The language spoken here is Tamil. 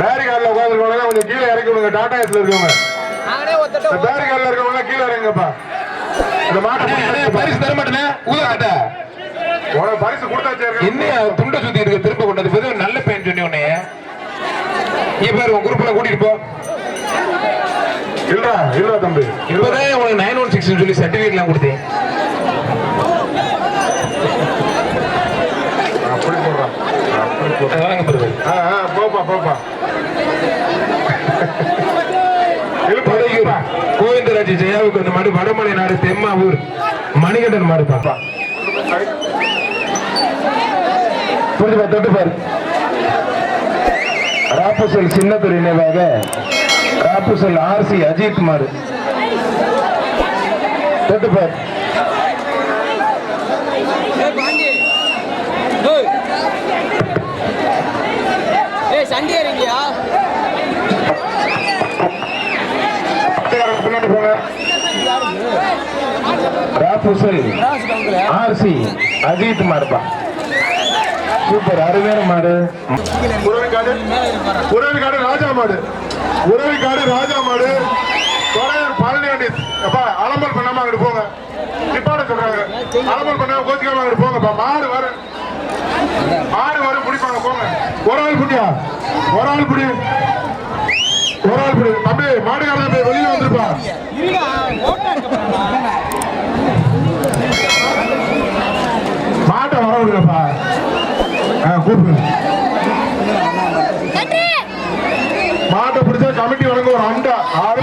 பேரிகார்ல உட்காந்துருக்கவங்க கொஞ்சம் கீழே இறக்கி விடுங்க. டாடா ஏஸ்ல இருக்கவங்க. பேரிகார்ல இருக்கவங்க கீழே இறங்குங்கப்பா. இந்த மாட்டை பரிசு தர மாட்டேனே ஊதாட்ட உனக்கு பரிசு கொடுத்தாச்சு. என்ன துண்டை சுத்தி இருக்க திரும்ப கொண்டது நல்ல பையன் சொன்னி உன்னைய இங்க பாரு உன் குரூப்ல கூட்டிட்டு போ. இல்லடா இல்லடா தம்பி. இப்பதான் உனக்கு நைன் ஒன் சிக்ஸ் சொல்லி சர்டிபிகேட்லாம் கொடுத்தேன். அப்படி போடுறான் அப்படி போடுறான் வாங்க பாருங்க ஆ, ஆ, போப்பா போப்பா இழுப்பா, இழுப்பா. கோவிந்தராஜ் ஜெயாவுக்கு அந்த மாடு வடமலை நாடு தெம்மா ஊர் மணிகண்டன் மாடு பாப்பா. புரிஞ்சு தொட்டு பாரு. ராப்புசல் சின்னத்தூர் நினைவாக ராப்புசல் ஆர் சி அஜித் மாடு. தொட்டு பாரு. ஏய் பாண்டி பின்னாடி போங்க ஆர்சி அஜித் மாடுப்பா சூப்பர் அருமையான மாடு. உறவிக்காடு உறவிக்காடு ராஜா மாடு. உறவிக்காடு ராஜா மாடு. தொலைவர் பழனி அப்பா அலம்பல் பண்ணாம அங்கிட்டு போங்க. நிப்பாட சொல்றாங்க. அலம்பல் பண்ணாம கோச்சிக்காம அங்கிட்டு போங்கப்பா மாடு வரும் மாடு வரும் பிடிப்பாங்க போங்க. ஒரு ஆள் புடியா ஒரு ஆள் புடி ஒரு ஆள் புடி தம்பி மாடுகாரன் போய் வெளியே வந்துருப்பா. வாப்பா ஆ கூப்பிடு. மாட்டை பிடிச்ச கமிட்டி வழங்க ஒரு அண்டா. ஆறு